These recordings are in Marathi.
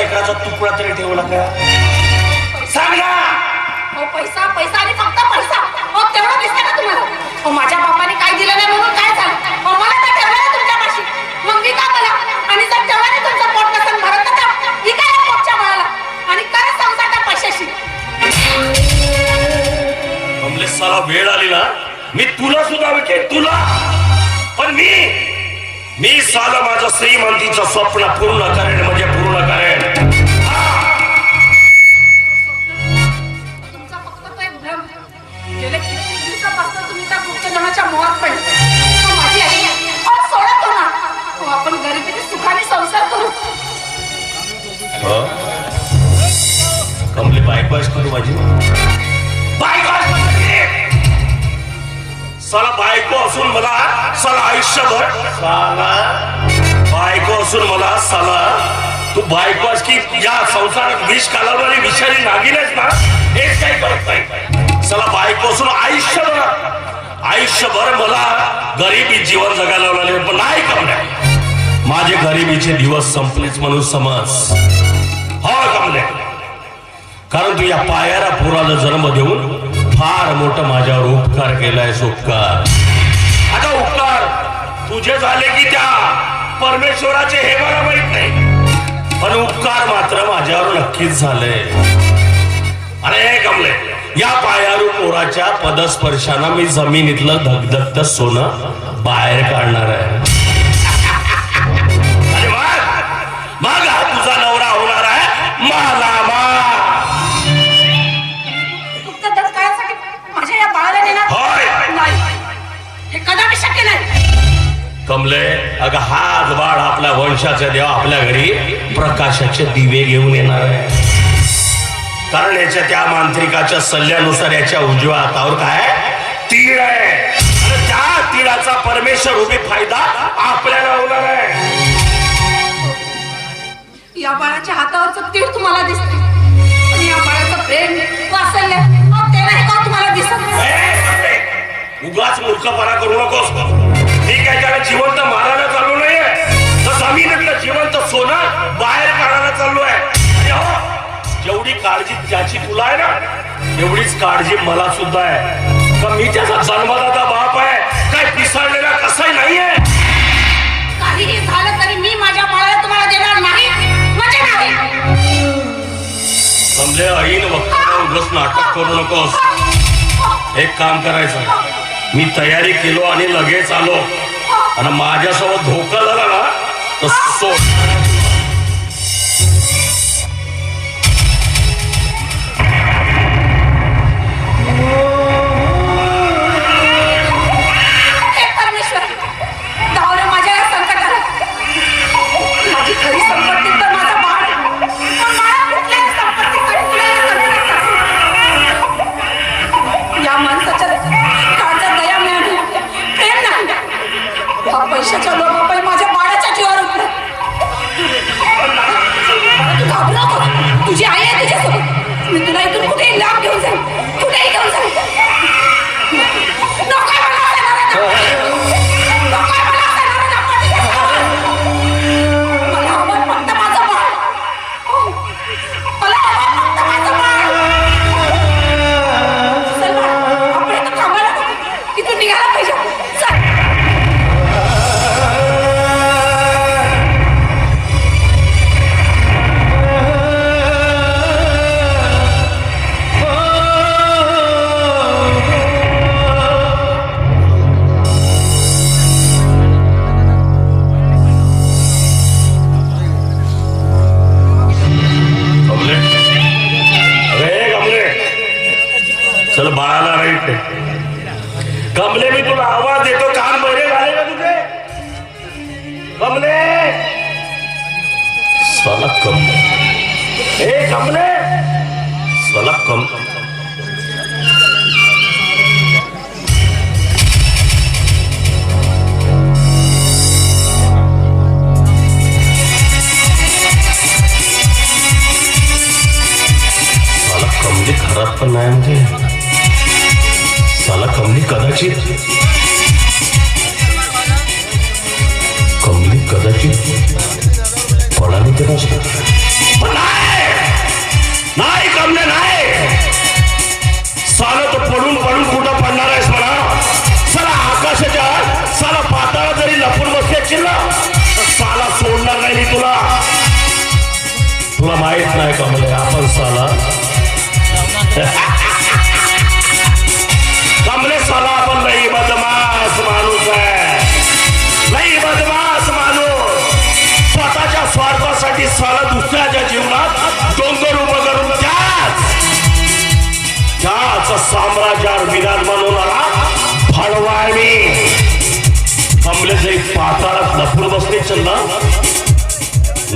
एकराचा तुकडा तरी ठेवला का सांग ना! हो पैसा पैसा आणि फक्त पैसा. हो तेवढं दिसतं का तुम्हाला? हो माझ्या बापाने काय दिलं नाही म्हणून काय झालं? हो मला तर ठेवलं ना तुमच्यापाशी. मग मी का मला? आणि जर ठेवलं नाही तुमचं पोट नसेल भरत तर मी काय पोटच्या मुळाला आणि करत संसार त्या पैशाशी? कमले साला वेळ आली ना मी तुला सुद्धा विकेन तुला. पण मी मी साला माझं श्रीमंतीचं स्वप्न पूर्ण करेन त्या मोहात पडले माझी आई सोडत हो ना. आपण गरिबीने सुखाने संसार करू. कमली बायपास करू माझी. बायपास साला बायको असून मला साला आयुष्यभर. साला बायको असून मला साला तू बायको की या संसारात विष कालवणारी विषारी नागिन ना? हेच काही करत नाही. साला बायको असून आयुष्यभर आयुष्यभर मला गरिबी जीवन जगायला लागले पण नाही कमल्या माझे गरिबीचे दिवस संपलेच म्हणून समज. हो कमल्या कारण तू या पायाला पुराला जन्म देऊन फार मोठं माझ्यावर उपकार केलाय उपकार. आता उपकार तुझे झाले की त्या परमेश्वराचे हे मला माहीत नाही. पण उपकार मात्र माझ्यावर नक्कीच झाले अरे हे कमले या पायारू पोराच्या पदस्पर्शानं मी जमिनीतलं धगधगत सोनं बाहेर काढणार आहे. मग हा तुझा नवरा होणार आहे. मला हे कमले अगं हाच बाळ आपल्या वंशाचा देव आपल्या घरी प्रकाशाचे दिवे घेऊन येणार आहे. कारण याच्या त्या मांत्रिकाच्या सल्ल्यानुसार याच्या उजव्या हातावर काय? तीळ आहे. त्या तिळाचा परमेश्वर उभी फायदा आपल्याला होणार आहे. या बाळाच्या हातावरचं तीळ तुम्हाला दिसते पण या बाळाचं प्रेम वासल्य का तुम्हाला दिसत उगाच मूर्खपणा करू नकोस. मी काय त्याला जिवंत मारायला चाललो नाहीये. तर जमिनीतलं जिवंत सोनं बाहेर काढायला चाललो आहे जेवढी काळजी त्याची तुला आहे ना तेवढीच काळजी मला सुद्धा आहे. का मी त्याचा जन्मदाता बाप आहे? काय पिसाळलेला कसाही नाहीये? झालं तरी मी माझ्या बाळाला तुम्हाला देणार नाही? म्हणजे नाही. समजे ऐन वक्ताला उगस नाटक करू नकोस. एक काम करायचं. मी तयारी केलो आणि लगेच आलो. आणि माझ्यासोबत धोका झाला ना तर सोड.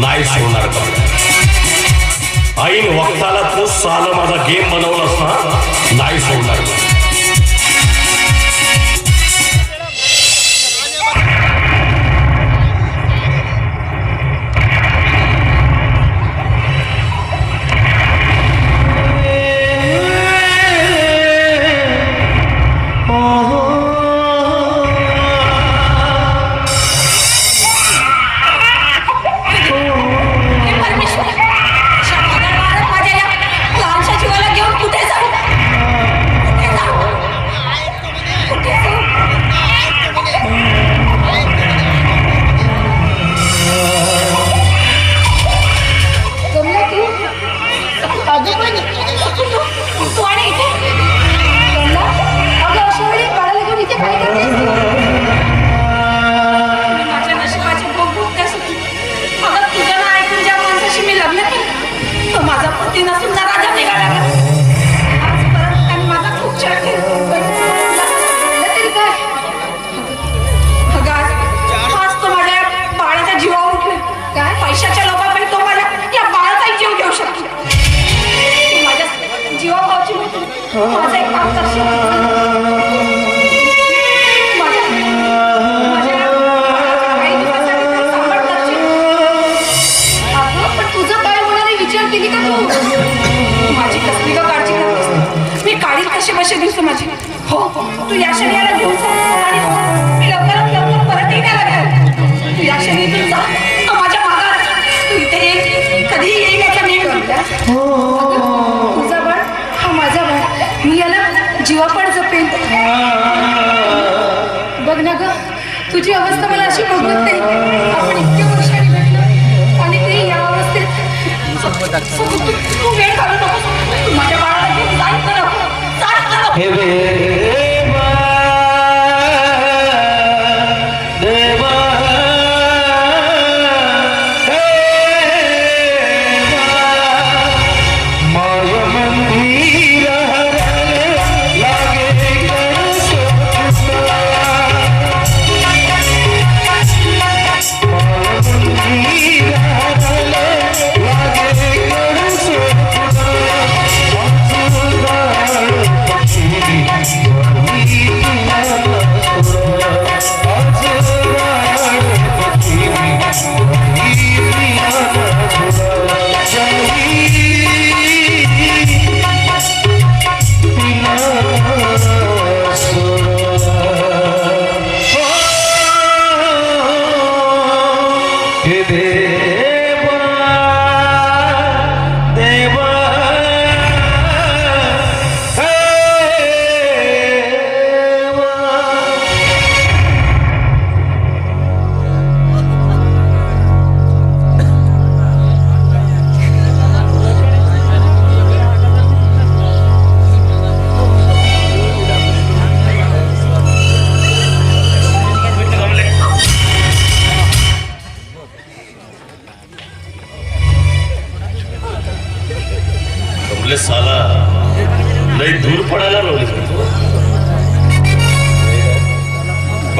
नाही सोडणार का? आईन वक्ताला तू साल माझा गेम बनवलास ना नाही सोडणार माझं एक काम करशील कशी दिवस माझी हो तू या शनियाला घेऊन जा आणि मी लवकरात लवकर परत येणार तू या शनी जा রাখতে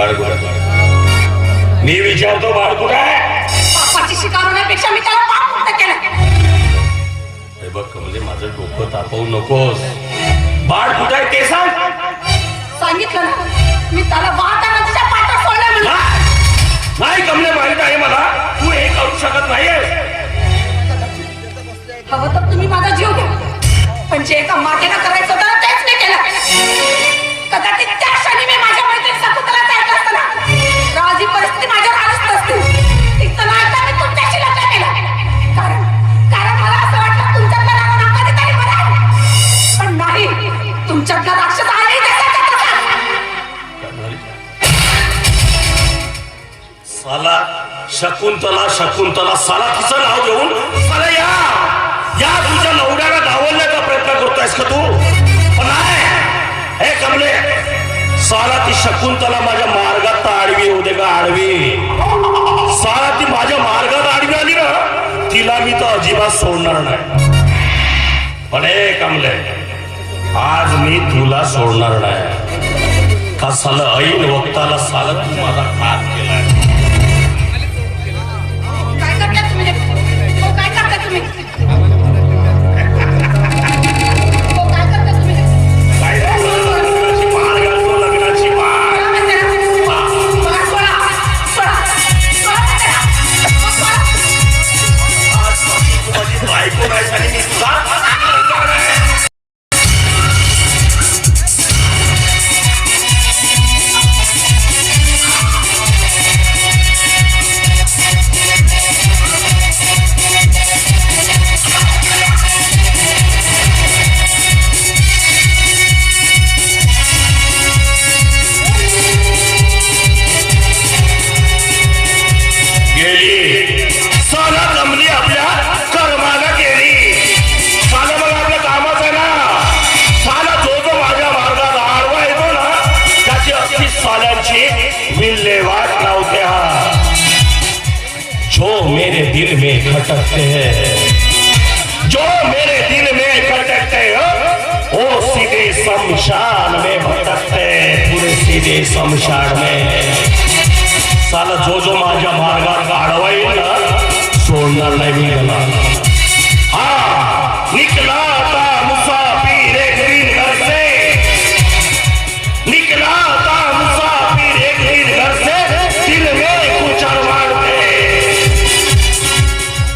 बाळगुडा मी विचारतो बाळगुडा पापाची मी त्याला पाप बघ म्हणजे माझं डोकं तापवू नकोस. बाळ कुठे ते सांग सांगितलं मी त्याला वाहताना तिच्या पाठात नाही कमले माहीत आहे मला. तू हे करू शकत नाही हवं तर तुम्ही माझा जीव घ्या. पण जे एका मातेला करायचं शकुंतला माझ्या मार्गात तर आडवी होते का आडवी. सारा ती माझ्या मार्गात आडवी आली ना तिला मी तर अजिबात सोडणार नाही. पण हे कमले आज मी तुला सोडणार नाही. का साला ऐन वक्ताला साला तू माझा खात हैं। जो मेरे दिल में भटकते हो, वो सीधे शमशान में भटकते पूरे सीधे शमशान में। साला जो जो माझ्या मार्गात का येईल ना सोडणार नाही मी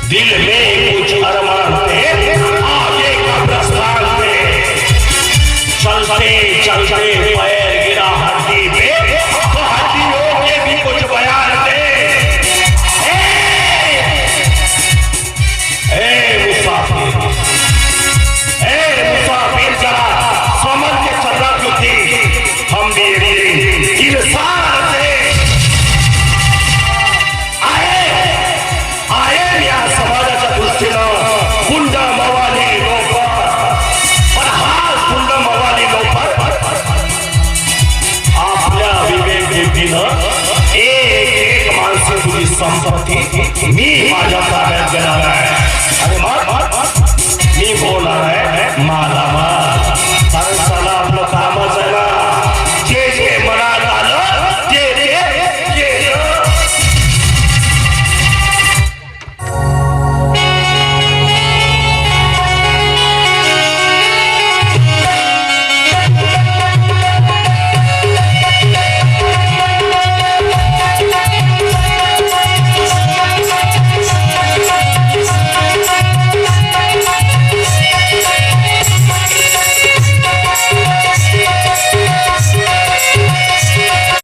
दिल में कुछ अरमान थे आगे का प्रस्थान थे चलते चलते पैर Maya.